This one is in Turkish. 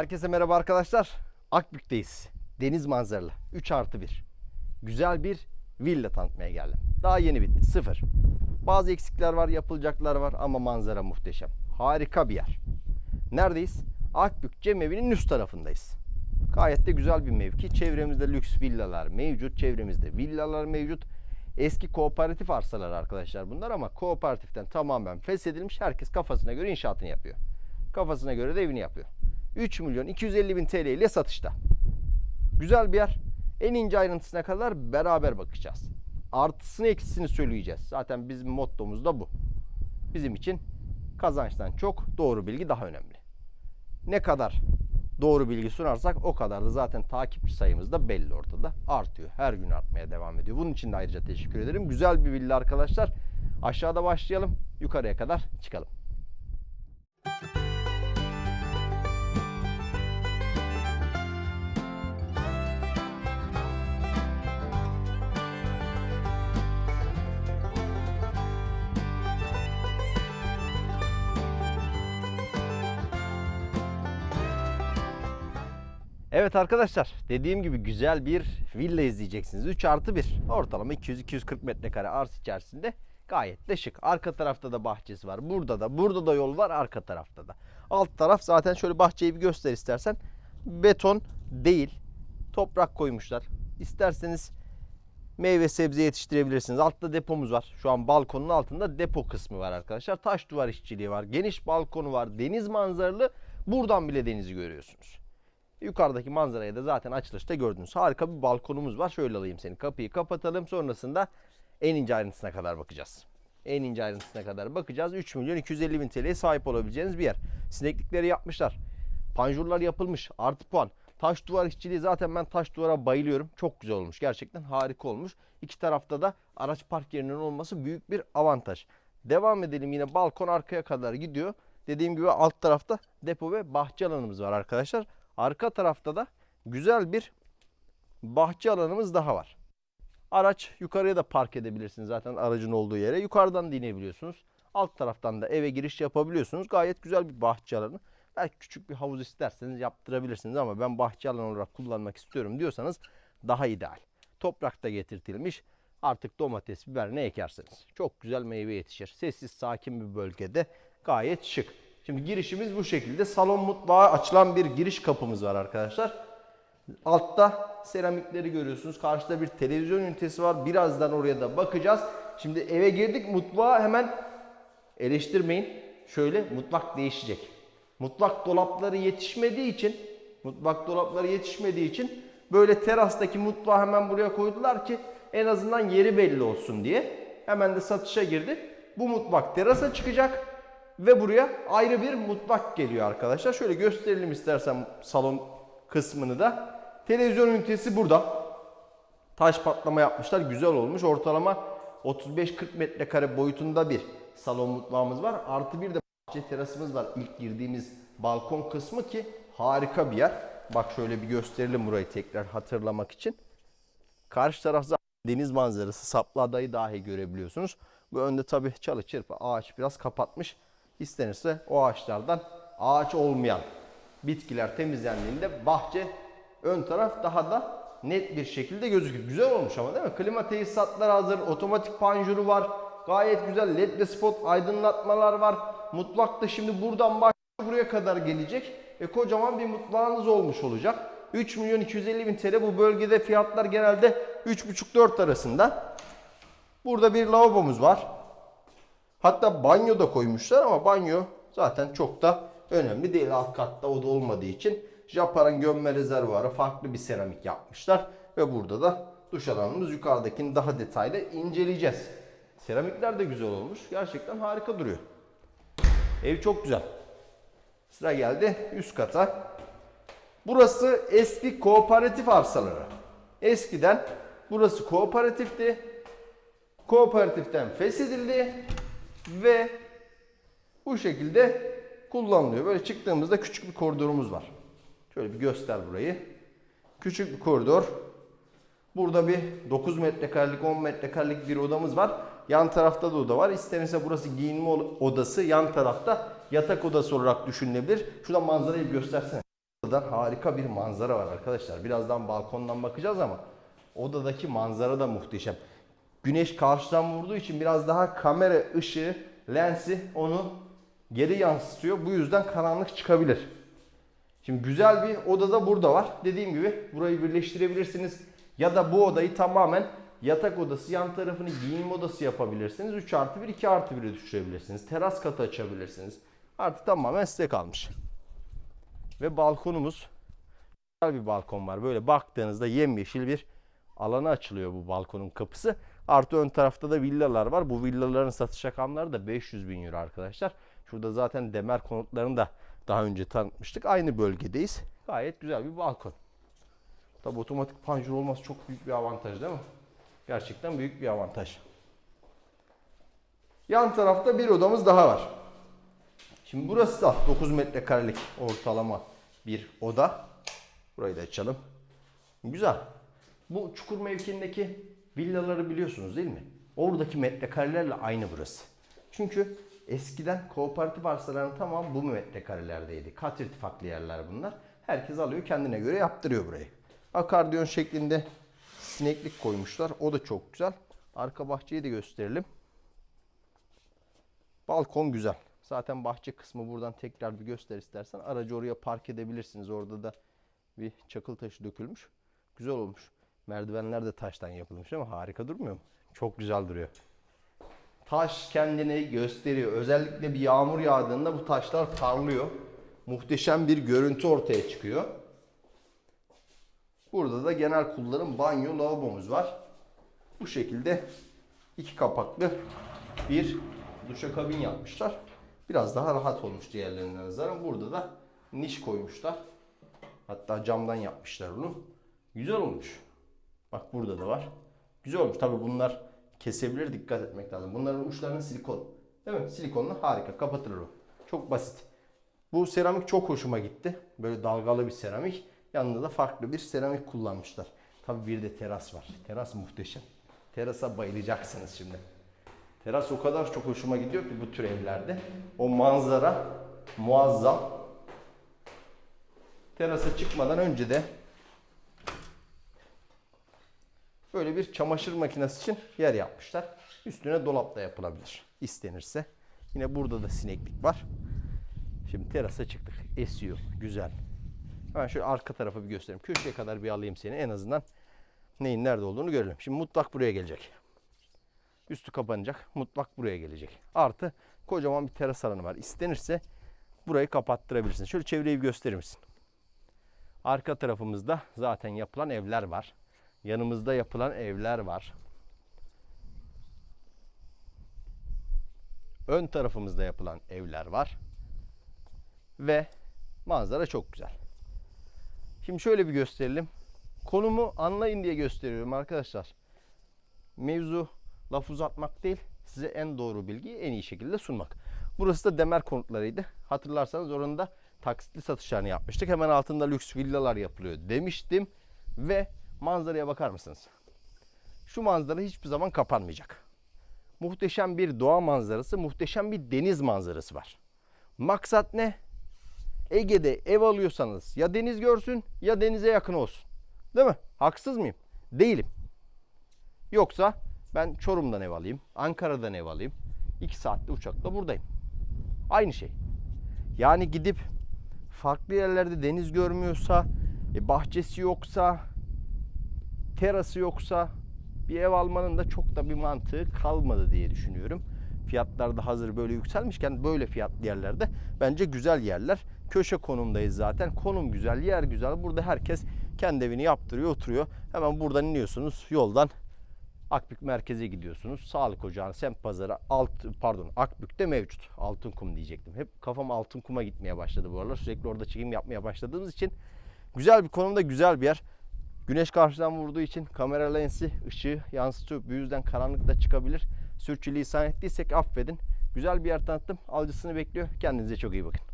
Herkese merhaba arkadaşlar. Akbük'teyiz. Deniz manzaralı. 3 artı 1. Güzel bir villa tanıtmaya geldim. Daha yeni bitti. Sıfır. Bazı eksikler var, yapılacaklar var ama manzara muhteşem. Harika bir yer. Neredeyiz? Akbük Cemevi'nin üst tarafındayız. Gayet de güzel bir mevki. Çevremizde lüks villalar mevcut. Çevremizde villalar mevcut. Eski kooperatif arsalar arkadaşlar bunlar ama kooperatiften tamamen feshedilmiş. Herkes kafasına göre inşaatını yapıyor. Kafasına göre de evini yapıyor. 3 milyon 250 bin TL ile satışta. Güzel bir yer. En ince ayrıntısına kadar beraber bakacağız. Artısını eksisini söyleyeceğiz. Zaten bizim mottomuz da bu. Bizim için kazançtan çok doğru bilgi daha önemli. Ne kadar doğru bilgi sunarsak o kadar da zaten takipçi sayımız da belli ortada. Artıyor. Her gün artmaya devam ediyor. Bunun için de ayrıca teşekkür ederim. Güzel bir villa arkadaşlar. Aşağıda başlayalım. Yukarıya kadar çıkalım. Evet arkadaşlar dediğim gibi güzel bir villa izleyeceksiniz. 3 artı 1 ortalama 200-240 metrekare arsa içerisinde gayet de şık. Arka tarafta da bahçesi var. Burada da burada da yol var arka tarafta da. Alt taraf zaten şöyle bahçeyi bir göster istersen. Beton değil toprak koymuşlar. İsterseniz meyve sebze yetiştirebilirsiniz. Altta depomuz var. Şu an balkonun altında depo kısmı var arkadaşlar. Taş duvar işçiliği var. Geniş balkonu var. Deniz manzaralı. Buradan bile denizi görüyorsunuz. Yukarıdaki manzarayı da zaten açılışta gördünüz. Harika bir balkonumuz var. Şöyle alayım seni. Kapıyı kapatalım. Sonrasında en ince ayrıntısına kadar bakacağız. En ince ayrıntısına kadar bakacağız. 3 milyon 250 bin TL'ye sahip olabileceğiniz bir yer. Sineklikleri yapmışlar. Panjurlar yapılmış. Artı puan. Taş duvar işçiliği zaten ben taş duvara bayılıyorum. Çok güzel olmuş. Gerçekten harika olmuş. İki tarafta da araç park yerinin olması büyük bir avantaj. Devam edelim yine balkon arkaya kadar gidiyor. Dediğim gibi alt tarafta depo ve bahçe alanımız var arkadaşlar. Arka tarafta da güzel bir bahçe alanımız daha var. Araç yukarıya da park edebilirsiniz zaten aracın olduğu yere. Yukarıdan da inebiliyorsunuz. Alt taraftan da eve giriş yapabiliyorsunuz. Gayet güzel bir bahçe alanı. Belki küçük bir havuz isterseniz yaptırabilirsiniz ama ben bahçe alanı olarak kullanmak istiyorum diyorsanız daha ideal. Toprakta getirtilmiş. Artık domates, biber ne ekerseniz. Çok güzel meyve yetişir. Sessiz, sakin bir bölgede gayet şık. Şimdi girişimiz bu şekilde. Salon mutfağa açılan bir giriş kapımız var arkadaşlar. Altta seramikleri görüyorsunuz. Karşıda bir televizyon ünitesi var. Birazdan oraya da bakacağız. Şimdi eve girdik. Mutfağa hemen eleştirmeyin. Şöyle mutfak değişecek. Mutfak dolapları yetişmediği için mutfak dolapları yetişmediği için böyle terastaki mutfağı hemen buraya koydular ki en azından yeri belli olsun diye. Hemen de satışa girdi. Bu mutfak terasa çıkacak ve buraya ayrı bir mutfak geliyor arkadaşlar. Şöyle gösterelim istersen salon kısmını da. Televizyon ünitesi burada. Taş patlama yapmışlar. Güzel olmuş. Ortalama 35-40 metrekare boyutunda bir salon mutfağımız var. Artı bir de bahçe terasımız var. İlk girdiğimiz balkon kısmı ki harika bir yer. Bak şöyle bir gösterelim burayı tekrar hatırlamak için. Karşı tarafta deniz manzarası. Saplı adayı dahi görebiliyorsunuz. Bu önde tabii çalı çırpı ağaç biraz kapatmış. İstenirse o ağaçlardan ağaç olmayan bitkiler temizlendiğinde bahçe ön taraf daha da net bir şekilde gözüküyor. Güzel olmuş ama değil mi? Klima tesisatları hazır, otomatik panjuru var. Gayet güzel led ve spot aydınlatmalar var. Mutfakta şimdi buradan başlıyor buraya kadar gelecek. E kocaman bir mutfağınız olmuş olacak. 3 milyon 250 bin TL bu bölgede fiyatlar genelde 3,5-4 arasında. Burada bir lavabomuz var. Hatta banyo da koymuşlar ama banyo zaten çok da önemli değil. Alt katta o da olmadığı için Japar'ın gömme rezervuarı farklı bir seramik yapmışlar. Ve burada da duş alanımız yukarıdakini daha detaylı inceleyeceğiz. Seramikler de güzel olmuş. Gerçekten harika duruyor. Ev çok güzel. Sıra geldi üst kata. Burası eski kooperatif arsaları. Eskiden burası kooperatifti. Kooperatiften feshedildi ve bu şekilde kullanılıyor. Böyle çıktığımızda küçük bir koridorumuz var. Şöyle bir göster burayı. Küçük bir koridor. Burada bir 9 metrekarelik 10 metrekarelik bir odamız var. Yan tarafta da oda var. İstenirse burası giyinme odası. Yan tarafta yatak odası olarak düşünülebilir. Şurada manzarayı bir göstersene. Buradan harika bir manzara var arkadaşlar. Birazdan balkondan bakacağız ama odadaki manzara da muhteşem. Güneş karşıdan vurduğu için biraz daha kamera ışığı, lensi onu geri yansıtıyor. Bu yüzden karanlık çıkabilir. Şimdi güzel bir oda da burada var. Dediğim gibi burayı birleştirebilirsiniz. Ya da bu odayı tamamen yatak odası, yan tarafını giyinme odası yapabilirsiniz. 3 artı 1, 2 artı 1'e düşürebilirsiniz. Teras katı açabilirsiniz. Artık tamamen size kalmış. Ve balkonumuz güzel bir balkon var. Böyle baktığınızda yemyeşil bir alana açılıyor bu balkonun kapısı. Artı ön tarafta da villalar var. Bu villaların satış rakamları da 500 bin euro arkadaşlar. Şurada zaten Demer konutlarını da daha önce tanıtmıştık. Aynı bölgedeyiz. Gayet güzel bir balkon. Tabi otomatik panjur olması çok büyük bir avantaj değil mi? Gerçekten büyük bir avantaj. Yan tarafta bir odamız daha var. Şimdi burası da 9 metrekarelik ortalama bir oda. Burayı da açalım. Güzel. Bu çukur mevkiindeki villaları biliyorsunuz değil mi? Oradaki metrekarelerle aynı burası. Çünkü eskiden kooperatif arsaların tamamı bu metrekarelerdeydi. Kat irtifaklı yerler bunlar. Herkes alıyor kendine göre yaptırıyor burayı. Akardiyon şeklinde sineklik koymuşlar. O da çok güzel. Arka bahçeyi de gösterelim. Balkon güzel. Zaten bahçe kısmı buradan tekrar bir göster istersen. Aracı oraya park edebilirsiniz. Orada da bir çakıl taşı dökülmüş. Güzel olmuş. Merdivenler de taştan yapılmış ama harika durmuyor mu? Çok güzel duruyor. Taş kendini gösteriyor. Özellikle bir yağmur yağdığında bu taşlar parlıyor. Muhteşem bir görüntü ortaya çıkıyor. Burada da genel kullanım banyo lavabomuz var. Bu şekilde iki kapaklı bir duşakabin yapmışlar. Biraz daha rahat olmuş diğerlerine nazaran. Burada da niş koymuşlar. Hatta camdan yapmışlar onu. Güzel olmuş. Bak burada da var. Güzel olmuş. Tabi bunlar kesebilir dikkat etmek lazım. Bunların uçlarının silikon. Değil mi? Silikonla harika kapatılır o. Çok basit. Bu seramik çok hoşuma gitti. Böyle dalgalı bir seramik. Yanında da farklı bir seramik kullanmışlar. Tabi bir de teras var. Teras muhteşem. Terasa bayılacaksınız şimdi. Teras o kadar çok hoşuma gidiyor ki bu tür evlerde. O manzara muazzam. Terasa çıkmadan önce de böyle bir çamaşır makinesi için yer yapmışlar. Üstüne dolap da yapılabilir istenirse. Yine burada da sineklik var. Şimdi terasa çıktık. Esiyor. Güzel. Ben şöyle arka tarafa bir göstereyim. Köşeye kadar bir alayım seni. En azından neyin nerede olduğunu görelim. Şimdi mutfak buraya gelecek. Üstü kapanacak. Mutfak buraya gelecek. Artı kocaman bir teras alanı var. İstenirse burayı kapattırabilirsin. Şöyle çevreyi bir gösterir misin? Arka tarafımızda zaten yapılan evler var. Yanımızda yapılan evler var. Ön tarafımızda yapılan evler var. Ve manzara çok güzel. Şimdi şöyle bir gösterelim. Konumu anlayın diye gösteriyorum arkadaşlar. Mevzu laf uzatmak değil, size en doğru bilgiyi en iyi şekilde sunmak. Burası da Demer konutlarıydı. Hatırlarsanız orada taksitli satışlarını yapmıştık. Hemen altında lüks villalar yapılıyor demiştim. Ve manzaraya bakar mısınız? Şu manzara hiçbir zaman kapanmayacak. Muhteşem bir doğa manzarası, muhteşem bir deniz manzarası var. Maksat ne? Ege'de ev alıyorsanız ya deniz görsün ya denize yakın olsun. Değil mi? Haksız mıyım? Değilim. Yoksa ben Çorum'dan ev alayım, Ankara'dan ev alayım. 2 saatte uçakla buradayım. Aynı şey. Yani gidip farklı yerlerde deniz görmüyorsa, e, bahçesi yoksa, terası yoksa bir ev almanın da çok da bir mantığı kalmadı diye düşünüyorum. Fiyatlar da hazır böyle yükselmişken böyle fiyatlı yerlerde bence güzel yerler. Köşe konumdayız zaten. Konum güzel, yer güzel. Burada herkes kendi evini yaptırıyor, oturuyor. Hemen buradan iniyorsunuz. Yoldan Akbük merkeze gidiyorsunuz. Sağlık Ocağı'nın semt pazarı alt pardon Akbük'te mevcut. Altın kum diyecektim. Hep kafam altın kuma gitmeye başladı bu aralar. Sürekli orada çekim yapmaya başladığımız için güzel bir konumda güzel bir yer. Güneş karşıdan vurduğu için kamera lensi ışığı yansıtıyor. Bu yüzden karanlıkta çıkabilir. Sürçülisan ettiysek affedin. Güzel bir yer tanıttım. Alıcısını bekliyor. Kendinize çok iyi bakın.